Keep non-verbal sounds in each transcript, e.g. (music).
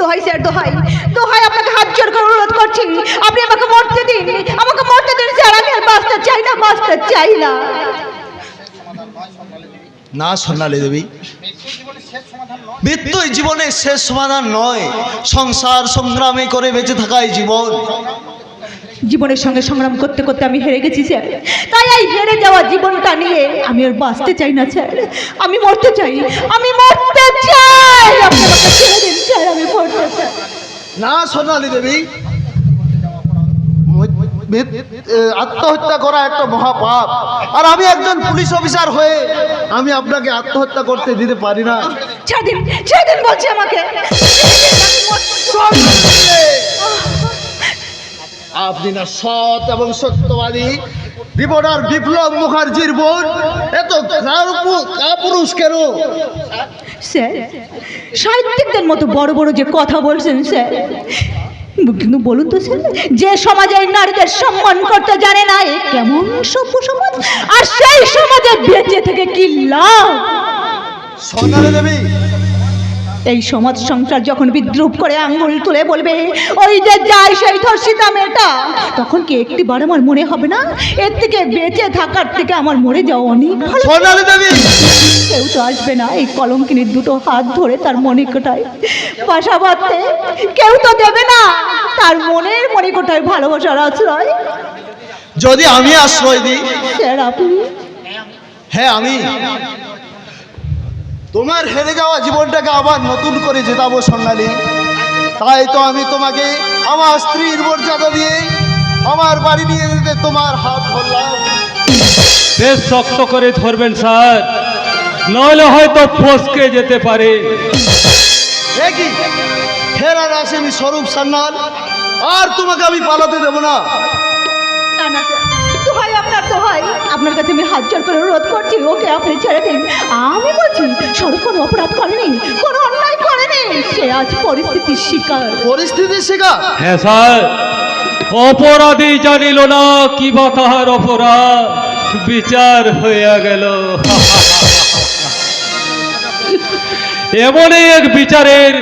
দোহাই, স্যার, দোহাই। দোহাই, আপনাকে হাত জোর করে অনুরোধ করছি। আপনি আমাকে মরতে দিন। আমাকে মরতে দিন, স্যার, আমি আর বাঁচতে চাই না, বাঁচতে চাই না। না সোনালি দেবী, মৃত্যুই জীবনের শেষ সমাধান নয়। সংসার সংগ্রামে করে বেঁচে থাকাই জীবন। জীবনের সঙ্গে সংগ্রাম করতে করতে আমি হেরে গেছি স্যার। তাই এই হেরে যাওয়া জীবনটা নিয়ে আমি আর বাঁচতে চাই না স্যার। আমি মরতে চাই। আমি মরতে চাই। আপনি আমাকে ছেড়ে দিন স্যার আমি মরতে চাই। না সোনালি দেবী। আত্মহত্যা করা একটা মহাপাপ। আর আমি একজন পুলিশ অফিসার হয়ে আমি আপনাকে আত্মহত্যা করতে দিতে পারি না। ছেড়ে দিন ছেড়ে বলছি আমাকে। আপনি না সৎ এবং সত্যবাদী। রিপোর্টার বিপ্লব মুখার্জির বোন এত কাপুরুষ কেন? স্যার সাহিত্যিকদের মতো বড় বড় যে কথা বলছেন স্যার কিন্তু বলুন তো স্যার যে সমাজে এই নারীদের সম্মান করতে জানে না এ কেমন সভ্য সমাজ? আর সেই সমাজে বেঁচে থেকে কি লাভ? দেবী এই সমাজ সংসার যখন বিদ্রুপ করে আঙ্গুল তুলে বলবে ওই যে যায় সেই ধর্ষিতা মেয়েটা তখন কি একটি বার আমার মনে হবে না? এর থেকে বেঁচে থাকার থেকে আমার মরে যাওয়া অনেক কেউ তো আসবে না এই কলঙ্কিনীর দুটো হাত ধরে তার মণিকোটায় বাসা বাঁধতে কেউ তো দেবে না তার মনের মনে কোটায় ভালোবাসার আশ্রয়। যদি আমি আশ্রয় দিই আপনি? হ্যাঁ আমি। তোমার হেরে যাওয়া জীবনটাকে আবার নতুন করে জেতাবো সোনালি। তাই তো আমি তোমাকে আমার স্ত্রীর মর্যাদা দিয়ে আমার বাড়ি নিয়ে যেতে তোমার হাত ধরলাম। বেশ শক্ত করে ধরবেন স্যার। নইলে হয়তো ফসকে যেতে পারে। দেখি ফেরার আসেনি স্বরূপ সান্নাল আর তোমাকে আমি পালাতে দেবো না। না তো আপনার তো হয়। আপনার কাছে আমি হাত জোর করে অনুরোধ করছি ওকে আপনি ছেড়ে দিন। আমি বলছি সড়ক কোনো অপরাধ করেনি কোনো অন্যায় করেনি। সে আজ পরিস্থিতির শিকার। পরিস্থিতির শিকার? হ্যাঁ স্যার। অপরাধী জানিল না কি বা তাহার অপরাধ। বিচার হইয়া গেল। এমনই এক বিচারের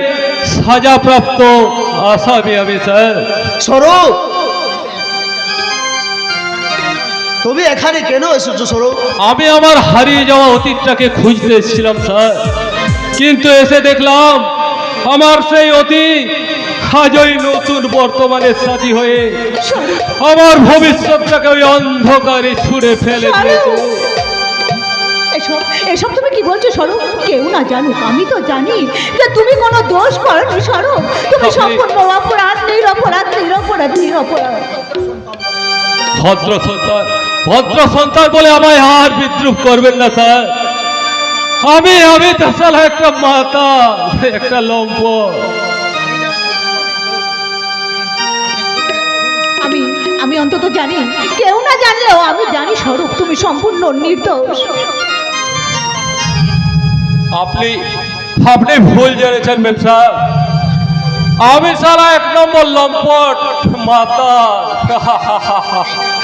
সাজাপ্রাপ্ত আসামি আমি স্যার। স্বরূপ তুমি এখানে কেন এসেছ স্বরূপ আমি আমার হারিয়ে যাওয়া অতীতটাকে খুঁজতে এসেছিলাম স্যার। কিন্তু এসে দেখলাম আমার সেই অতীত আজই নতুন বর্তমানের সাথী হয়ে আমার ভবিষ্যৎটাকে ওই অন্ধকারে ছুঁড়ে ফেলে দিয়েছে। এসব এসব তুমি কি বলছো স্বরূপ কেউ না জানুক আমি তো জানি যে তুমি কোনো দোষ করনি স্বরূপ তুমি সম্পূর্ণ অপরাধ নিরপরাধ নিরপরাধ নিরপরাধ। ভদ্র সন্তান ভদ্র সন্তান বলে আমায় আর বিদ্রুপ করবেন না স্যার। আমি আমি তাছাড়া একটা মাতা একটা লম্প আমি আমি অন্তত জানি কেউ না জানলেও আমি জানি স্বরূপ তুমি সম্পূর্ণ নির্দোষ। আপনি আপনি ভুল জেনেছেন মেম সাহেব আমি সারা এক নম্বর লম্পট মাতা।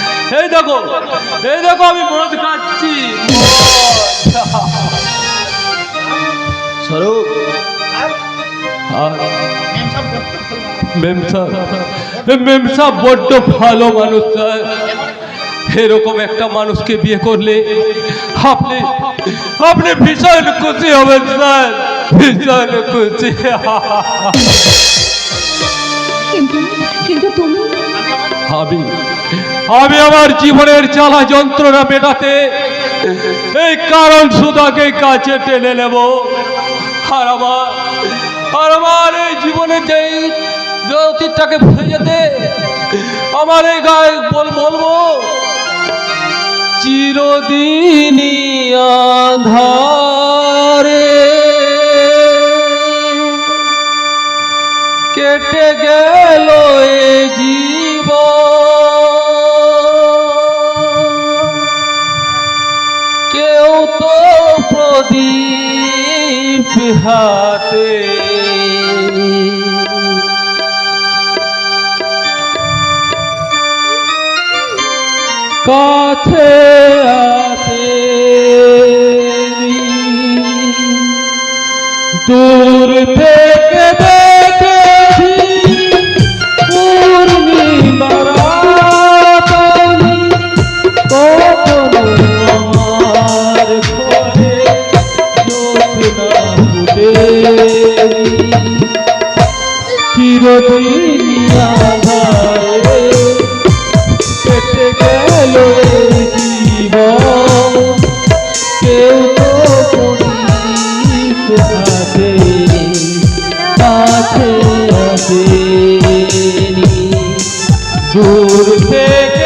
(laughs) এই দেখো এই দেখো আমি মদ খাচ্ছি। স্বরূপ মেম সাহেব বড্ড ভালো মানুষ স্যার এরকম একটা মানুষকে বিয়ে করলে আপনি আপনি ভীষণ খুশি হবেন স্যার। ভীষণ খুশি। কিন্তু কিন্তু তুমি? আমি আমি আমার জীবনের জ্বালা যন্ত্রণা মেটাতে এই কারণ সুদাকে কাছে টেনে নেব। আর আমার আর আমার এই জীবনে যেই অতীতটাকে ভুলে যেতে আমার এই গায়ে বল, বলব, চিরদিনই আধারে কেটে গেল এ জীব কেউ তো প্রদীপ হাতে। কাছে আছে দূর থেকে দূর থেকে